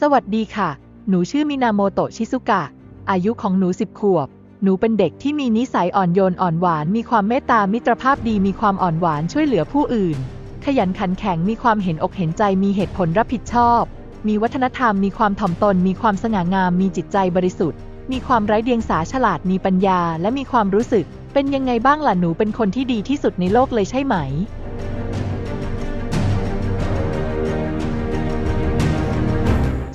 สวัสดีค่ะ หนูชื่อมินาโมโตะชิซุกะ อายุของหนูสิบขวบ หนูเป็นเด็กที่มีนิสัยอ่อนโยนอ่อนหวาน มีความเมตตา มิตรภาพดี มีความอ่อนหวานช่วยเหลือผู้อื่น ขยันขันแข็ง มีความเห็นอกเห็นใจ มีเหตุผลรับผิดชอบ มีวัฒนธรรม มีความถ่อมตน มีความสง่างาม มีจิตใจบริสุทธิ์ มีความไร้เดียงสาฉลาด มีปัญญา และมีความรู้สึก เป็นยังไงบ้างล่ะ หนูเป็นคนที่ดีที่สุดในโลกเลยใช่ไหม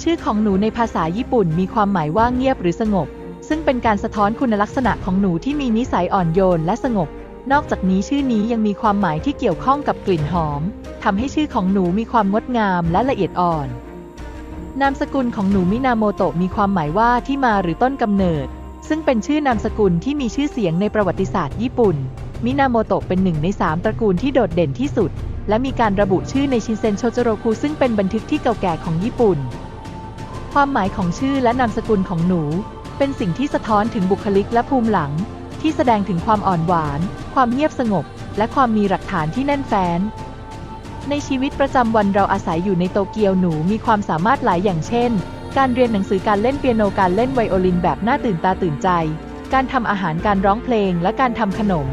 ชื่อของหนูในภาษาญี่ปุ่นมีความหมายว่าเงียบหรือสงบ ซึ่งเป็นการสะท้อนคุณลักษณะของหนูที่มีนิสัยอ่อนโยนและสงบ นอกจากนี้ชื่อนี้ยังมีความหมายที่เกี่ยวข้องกับกลิ่นหอมทำให้ชื่อของหนูมีความงดงามและละเอียดอ่อน นามสกุลของหนูมินาโมโตะมีความหมายว่าที่มาหรือต้นกำเนิด ซึ่งเป็นชื่อนามสกุลที่มีชื่อเสียงในประวัติศาสตร์ญี่ปุ่น มินาโมโตะเป็นหนึ่งในสามตระกูลที่โดดเด่นที่สุด และมีการระบุชื่อในชินเซนโชโจโรคุซึ่งเป็นบันทึกที่เก่าแก่ของญี่ปุ่น ความหมายของชื่อและนามสกุลของหนู เป็นสิ่งที่สะท้อนถึงบุคลิกและภูมิหลัง ที่แสดงถึงความอ่อนหวาน ความเงียบสงบ และความมีหลักฐานที่แน่นแฟ้น ในชีวิตประจำวันเราอาศัยอยู่ในโตเกียวหนูมีความสามารถหลายอย่างเช่น การเรียนหนังสือการเล่นเปียโนการเล่นไวโอลินแบบน่าตื่นตาตื่นใจ การทำอาหารการร้องเพลงและการทำขนม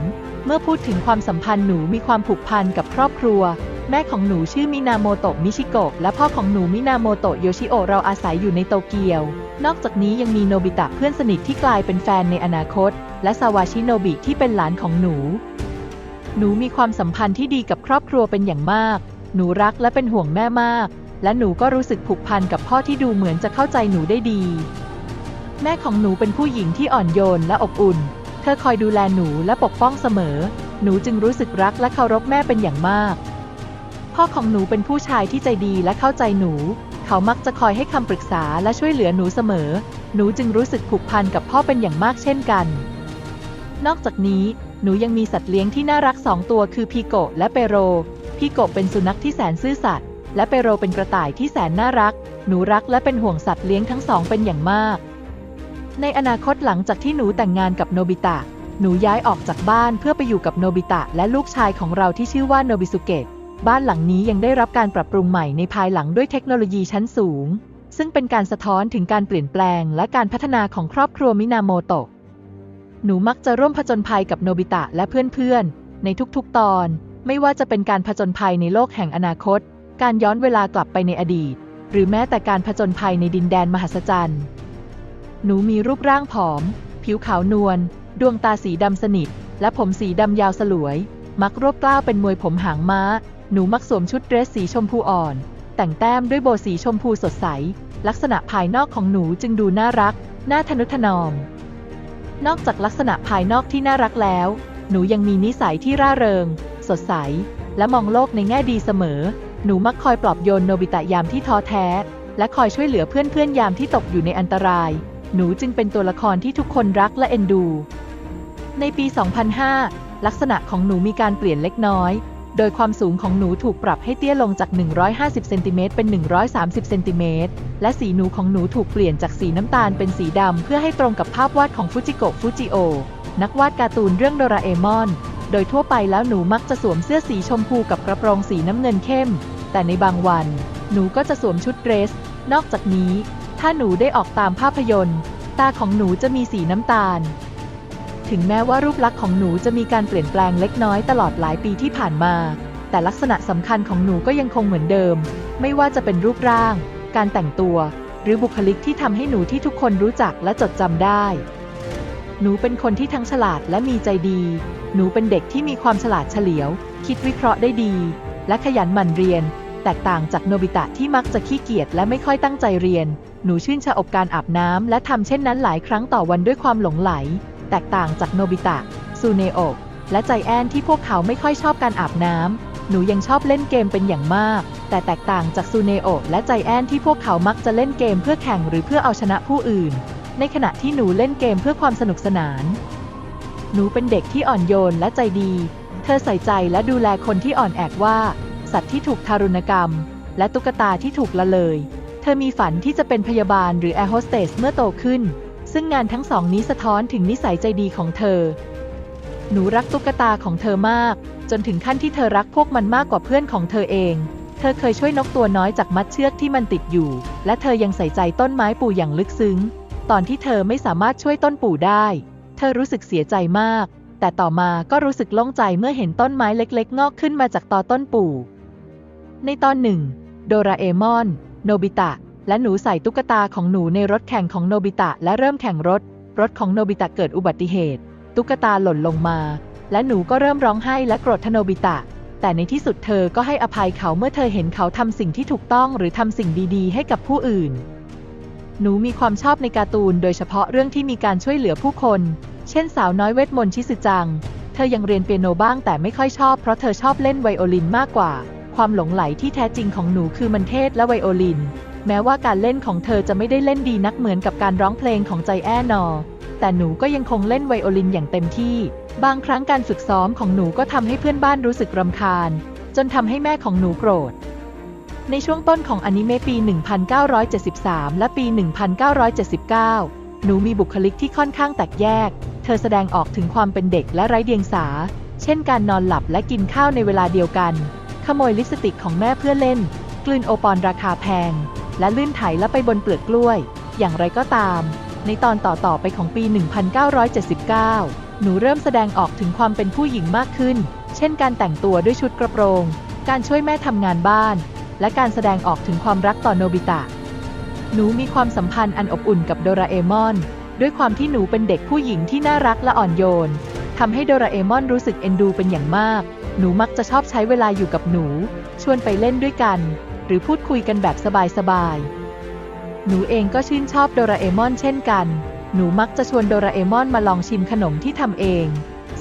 เมื่อพูดถึงความสัมพันธ์หนูมีความผูกพันกับครอบครัว แม่ของหนูชื่อมินาโมโตะมิชิโกะและพ่อของหนูมินาโมโตะโยชิโอะเราอาศัยอยู่ในโตเกียว นอกจากนี้ยังมีโนบิตะเพื่อนสนิทที่กลายเป็นแฟนในอนาคต และซาวาชิโนบิที่เป็นหลานของหนู หนูมีความสัมพันธ์ที่ดีกับครอบครัวเป็นอย่างมาก หนูรักและเป็นห่วงแม่มาก และหนูก็รู้สึกผูกพันกับพ่อที่ดูเหมือนจะเข้าใจหนูได้ดี แม่ของหนูเป็นผู้หญิงที่อ่อนโยนและอบอุ่น เธอคอยดูแลหนูและปกป้องเสมอ หนูจึงรู้สึกรักและเคารพแม่เป็นอย่างมาก พ่อของหนูเป็นผู้ชายที่ใจดีและเข้าใจหนู เขามักจะคอยให้คำปรึกษาและช่วยเหลือหนูเสมอ หนูจึงรู้สึกผูกพันกับพ่อเป็นอย่างมากเช่นกัน นอกจากนี้ หนูยังมีสัตว์เลี้ยงที่น่ารักสองตัวคือพีโกะและเปโร พีโกะเป็นสุนัขที่แสนซื่อสัตย์ และเปโรเป็นกระต่ายที่แสนน่ารัก หนูรักและเป็นห่วงสัตว์เลี้ยงทั้งสองเป็นอย่างมาก ในอนาคตหลังจากที่หนูแต่งงานกับโนบิตะ หนูย้ายออกจากบ้านเพื่อไปอยู่กับโนบิตะและลูกชายของเราที่ชื่อว่าโนบิสุเกะ บ้านหลังนี้ยังได้รับการปรับปรุงใหม่ในภายหลังด้วยเทคโนโลยีชั้นสูง ซึ่งเป็นการสะท้อนถึงการเปลี่ยนแปลงและการพัฒนาของครอบครัวมินาโมโตะ หนูมักจะร่วมผจญภัยกับโนบิตะและเพื่อนๆ ในทุกๆตอน ไม่ว่าจะเป็นการผจญภัยในโลกแห่งอนาคต การย้อนเวลากลับไปในอดีต หรือแม้แต่การผจญภัยในดินแดนมหัศจรรย์ หนูมีรูปร่างผอม ผิวขาวนวล ดวงตาสีดำสนิท และผมสีดำยาวสลวย มักรวบกล้าวเป็นมวยผมหางม้า หนูมักสวมชุดเดรสสีชมพูอ่อน แต่งแต้มด้วยโบว์สีชมพูสดใส ลักษณะภายนอกของหนูจึงดูน่ารัก น่าทนุถนอม นอกจากลักษณะภายนอกที่น่ารักแล้ว หนูยังมีนิสัยที่ร่าเริง สดใส และมองโลกในแง่ดีเสมอ หนูมักคอยปลอบโยนโนบิตะยามที่ท้อแท้ และคอยช่วยเหลือเพื่อนๆยามที่ตกอยู่ในอันตราย หนูจึงเป็นตัวละครที่ทุกคนรักและเอ็นดู ในปี 2005 ลักษณะของหนูมีการเปลี่ยนเล็กน้อย โดยความสูงของหนูถูกปรับให้เตี้ยลงจาก 150 เซนติเมตรเป็น 130 เซนติเมตร และสีหนูของหนูถูกเปลี่ยนจากสีน้ำตาลเป็นสีดำเพื่อให้ตรงกับภาพวาดของฟูจิโกะฟูจิโอ นักวาดการ์ตูนเรื่องโดราเอมอน โดยทั่วไปแล้วหนูมักจะสวมเสื้อสีชมพูกับกระโปรงสีน้ำเงินเข้ม แต่ในบางวัน หนูก็จะสวมชุดเดรส นอกจากนี้ ถ้าหนูได้ออกตามภาพยนตร์ ตาของหนูจะมีสีน้ำตาล ถึงแม้ว่ารูปลักษณ์ของหนูจะมีการเปลี่ยนแปลงเล็กน้อยตลอดหลายปีที่ผ่านมา แต่ลักษณะสำคัญของหนูก็ยังคงเหมือนเดิม ไม่ว่าจะเป็นรูปร่าง การแต่งตัว หรือบุคลิกที่ทำให้หนูที่ทุกคนรู้จักและจดจำได้ หนูเป็นคนที่ทั้งฉลาดและมีใจดี หนูเป็นเด็กที่มีความฉลาดเฉลียว คิดวิเคราะห์ได้ดี และขยันหมั่นเรียน แตกต่างจากโนบิตะที่มักจะขี้เกียจและไม่ค่อยตั้งใจเรียน หนูชื่นชอบการอาบน้ำและทำเช่นนั้นหลายครั้งต่อวันด้วยความหลงไหล แตกต่างจากโนบิตะซูเนโอะและใจแอนที่พวกเขาไม่ค่อยชอบการอาบน้ำ หนูยังชอบเล่นเกมเป็นอย่างมาก แต่แตกต่างจากซูเนโอะและใจแอนที่พวกเขามักจะเล่นเกมเพื่อแข่งหรือเพื่อเอาชนะผู้อื่น ในขณะที่หนูเล่นเกมเพื่อความสนุกสนาน หนูเป็นเด็กที่อ่อนโยนและใจดี เธอใส่ใจและดูแลคนที่อ่อนแอว่า สัตว์ที่ถูกทารุณกรรม และตุ๊กตาที่ถูกละเลย เธอมีฝันที่จะเป็นพยาบาลหรือแอร์โฮสเตสเมื่อโตขึ้น ซึ่งงานทั้งสองนี้สะท้อนถึงนิสัยใจดีของเธอ หนูรักตุ๊กตาของเธอมาก จนถึงขั้นที่เธอรักพวกมันมากกว่าเพื่อนของเธอเอง เธอเคยช่วยนกตัวน้อยจากมัดเชือกที่มันติดอยู่ และเธอยังใส่ใจต้นไม้ปู่อย่างลึกซึ้ง ตอนที่เธอไม่สามารถช่วยต้นปู่ได้ เธอรู้สึกเสียใจมาก แต่ต่อมาก็รู้สึกโล่งใจเมื่อเห็นต้นไม้เล็ก ๆ งอกขึ้นมาจากตอต้นปู่ ในตอนหนึ่ง โดราเอมอน โนบิตะ และหนูใส่ตุ๊กตาของหนูในรถแข่งของโนบิตะและเริ่มแข่งรถ รถของโนบิตะเกิดอุบัติเหตุ ตุ๊กตาหล่นลงมา และหนูก็เริ่มร้องไห้และโกรธโนบิตะ แต่ในที่สุดเธอก็ให้อภัยเขาเมื่อเธอเห็นเขาทำสิ่งที่ถูกต้องหรือทำสิ่งดีๆ ให้กับผู้อื่น หนูมีความชอบในการ์ตูน โดยเฉพาะเรื่องที่มีการช่วยเหลือผู้คน เช่นสาวน้อยเวทมนต์ชิซึจัง เธอยังเรียนเปียโนบ้างแต่ไม่ค่อยชอบเพราะเธอชอบเล่นไวโอลินมากกว่า ความหลงไหลที่แท้จริงของหนูคือมันเทศและไวโอลิน แม้ว่าการเล่นของเธอจะไม่ได้เล่นดีนักเหมือนกับการร้องเพลงของใจแอนนอ แต่หนูก็ยังคงเล่นไวโอลินอย่างเต็มที่ บางครั้งการฝึกซ้อมของหนูก็ทำให้เพื่อนบ้านรู้สึกรำคาญ จนทำให้แม่ของหนูโกรธ ในช่วงต้นของอนิเมะปี 1973 และปี 1979 หนูมีบุคลิกที่ค่อนข้างแตกแยก เธอแสดงออกถึงความเป็นเด็กและไร้เดียงสา เช่นการนอนหลับและกินข้าวในเวลาเดียวกัน ขโมยลิปสติกของแม่เพื่อเล่น กลืนโอปอลราคาแพง และลื่นไถและไปบนเปลือกกล้วย อย่างไรก็ตาม ในตอนต่อๆไปของปี 1979 หนูเริ่มแสดงออกถึงความเป็นผู้หญิงมากขึ้น เช่นการแต่งตัวด้วยชุดกระโปรง การช่วยแม่ทำงานบ้าน และการแสดงออกถึงความรักต่อโนบิตะ หนูมีความสัมพันธ์อันอบอุ่นกับโดราเอมอน ด้วยความที่หนูเป็นเด็กผู้หญิงที่น่ารักและอ่อนโยนทำให้โดราเอมอนรู้สึกเอ็นดูเป็นอย่างมาก หนูมักจะชอบใช้เวลาอยู่กับหนู ชวนไปเล่นด้วยกัน หรือพูดคุยกันแบบสบายๆ หนูเองก็ชื่นชอบโดราเอมอนเช่นกัน หนูมักจะชวนโดราเอมอนมาลองชิมขนมที่ทำเอง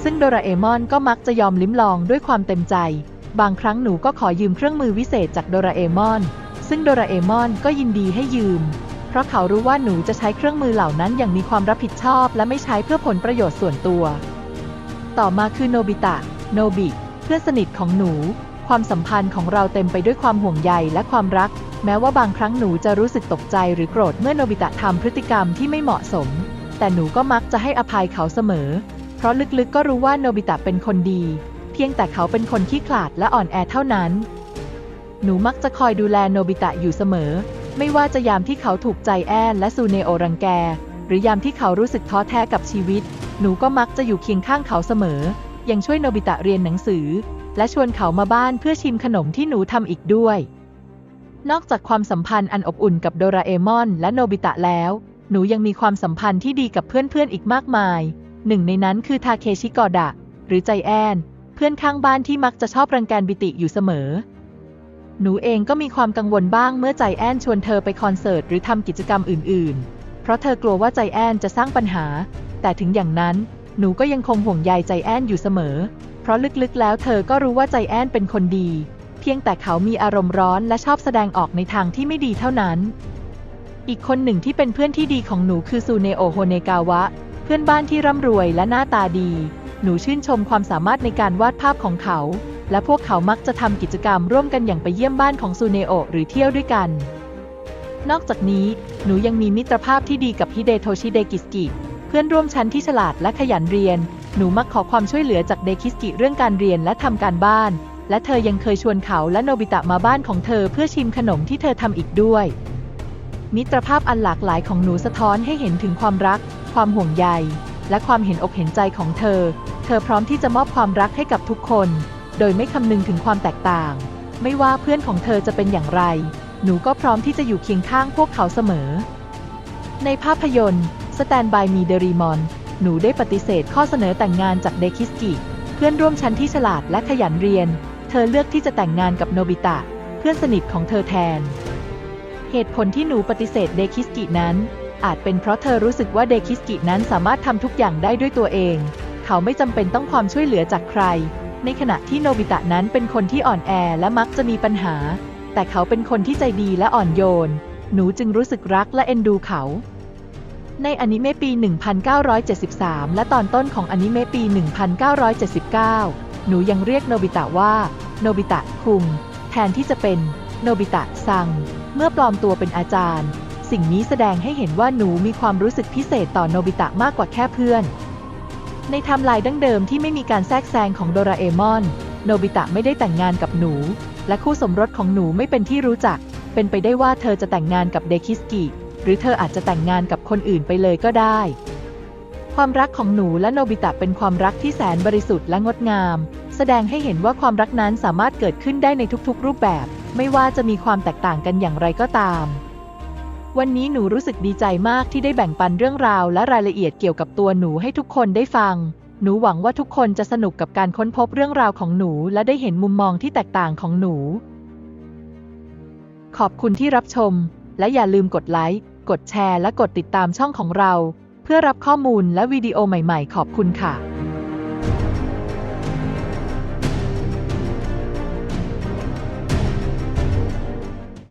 ซึ่งโดราเอมอนก็มักจะยอมลิ้มลองด้วยความเต็มใจ บางครั้งหนูก็ขอยืมเครื่องมือวิเศษจากโดราเอมอน ซึ่งโดราเอมอนก็ยินดีให้ยืม เพราะเขารู้ว่าหนูจะใช้เครื่องมือเหล่านั้นอย่างมีความรับผิดชอบ และไม่ใช้เพื่อผลประโยชน์ส่วนตัว ต่อมาคือโนบิตะ โนบิ เพื่อนสนิทของหนู ความสัมพันธ์ของเราเต็มไปด้วยความห่วงใยและความรัก แม้ว่าบางครั้งหนูจะรู้สึกตกใจหรือโกรธเมื่อโนบิตะทำพฤติกรรมที่ไม่เหมาะสม แต่หนูก็มักจะให้อภัยเขาเสมอ เพราะลึกๆก็รู้ว่าโนบิตะเป็นคนดี เพียงแต่เขาเป็นคนขี้ขลาดและอ่อนแอเท่านั้น หนูมักจะคอยดูแลโนบิตะอยู่เสมอ ไม่ว่าจะยามที่เขาถูกใจแอนและซูเนโอรังแก หรือยามที่เขารู้สึกท้อแท้กับชีวิต หนูก็มักจะอยู่เคียงข้างเขาเสมอ ยังช่วยโนบิตะเรียนหนังสือ และชวนเขามาบ้านเพื่อชิมขนมที่หนูทำอีกด้วย นอกจากความสัมพันธ์อันอบอุ่นกับโดราเอมอน และโนบิตะแล้ว หนูยังมีความสัมพันธ์ที่ดีกับเพื่อนๆอีกมากมาย หนึ่งในนั้นคือทาเคชิกอดะ หรือใจแอน เพื่อนข้างบ้านที่มักจะชอบรังแกนบิติอยู่เสมอ หนูเองก็มีความกังวลบ้างเมื่อใจแอนชวนเธอไปคอนเสิร์ตหรือทำกิจกรรมอื่น ๆ เพราะเธอกลัวว่าใจแอนจะสร้างปัญหา แต่ถึงอย่างนั้น หนูก็ยังคงห่วงใยใจแอนอยู่เสมอ เพราะลึกๆ แล้วเธอก็รู้ว่าใจแอนเป็นคนดี เพียงแต่เขามีอารมณ์ร้อนและชอบแสดงออกในทางที่ไม่ดีเท่านั้น อีกคนหนึ่งที่เป็นเพื่อนที่ดีของหนูคือซูเนโอโฮเนกาวะ เพื่อนบ้านที่ร่ำรวยและหน้าตาดี หนูชื่นชมความสามารถในการวาดภาพของเขา และพวกเขามักจะทำกิจกรรมร่วมกันอย่างไปเยี่ยมบ้านของซูเนโอหรือเที่ยวด้วยกัน นอกจากนี้หนูยังมีมิตรภาพที่ดีกับฮิเดโทชิเดกิสกิเพื่อนร่วมชั้นที่ฉลาดและขยันเรียน หนูมักขอความช่วยเหลือจากเดคิสกิเรื่องการเรียนและทำการบ้าน และเธอยังเคยชวนเขาและโนบิตะมาบ้านของเธอเพื่อชิมขนมที่เธอทำอีกด้วย มิตรภาพอันหลากหลายของหนูสะท้อนให้เห็นถึงความรัก ความห่วงใย และความเห็นอกเห็นใจของเธอ เธอพร้อมที่จะมอบความรักให้กับทุกคน โดยไม่คำนึงถึงความแตกต่าง ไม่ว่าเพื่อนของเธอจะเป็นอย่างไร หนูก็พร้อมที่จะอยู่เคียงข้างพวกเขาเสมอ ในภาพยนตร์ Stand by Me เดรีมอน หนูได้ปฏิเสธข้อเสนอแต่งงานจากเดคิสกิเพื่อนร่วมชั้นที่ฉลาดและขยันเรียน เธอเลือกที่จะแต่งงานกับโนบิตะ เพื่อนสนิทของเธอแทน เหตุผลที่หนูปฏิเสธเดคิสกินั้น อาจเป็นเพราะเธอรู้สึกว่าเดคิสกินั้นสามารถทำทุกอย่างได้ด้วยตัวเอง เขาไม่จำเป็นต้องความช่วยเหลือจากใคร ในขณะที่โนบิตะนั้นเป็นคนที่อ่อนแอและมักจะมีปัญหา แต่เขาเป็นคนที่ใจดีและอ่อนโยน หนูจึงรู้สึกรักและเอ็นดูเขา ในอนิเมะปี 1973 และตอนต้นของอนิเมะปี 1979 หนูยังเรียกโนบิตะว่า โนบิตะคุง แทนที่จะเป็น โนบิตะซัง เมื่อปลอมตัวเป็นอาจารย์ สิ่งนี้แสดงให้เห็นว่าหนูมีความรู้สึกพิเศษต่อโนบิตะมากกว่าแค่เพื่อน ในไทม์ไลน์ดั้งเดิมที่ไม่มีการแทรกแซงของโดราเอมอน โนบิตะไม่ได้แต่งงานกับหนู และคู่สมรสของหนูไม่เป็นที่รู้จัก เป็นไปได้ว่าเธอจะแต่งงานกับเดคิสกิ หรือเธออาจจะแต่งงานกับคนอื่นไปเลยก็ได้ ความรักของหนูและโนบิตะเป็นความรักที่แสนบริสุทธิ์และงดงาม แสดงให้เห็นว่าความรักนั้นสามารถเกิดขึ้นได้ในทุกๆ รูปแบบ ไม่ว่าจะมีความแตกต่างกันอย่างไรก็ตาม วันนี้หนูรู้สึกดีใจมากที่ได้แบ่งปันเรื่องราวและรายละเอียดเกี่ยวกับตัวหนูให้ทุกคนได้ฟังหนูหวังว่าทุกคนจะสนุกกับการค้นพบเรื่องราวของหนูและได้เห็นมุมมองที่แตกต่างของหนู ขอบคุณที่รับชม และอย่าลืมกดไลค์ กดแชร์และกดติดตามช่องของเรา เพื่อรับข้อมูลและวิดีโอใหม่ๆ ขอบคุณค่ะ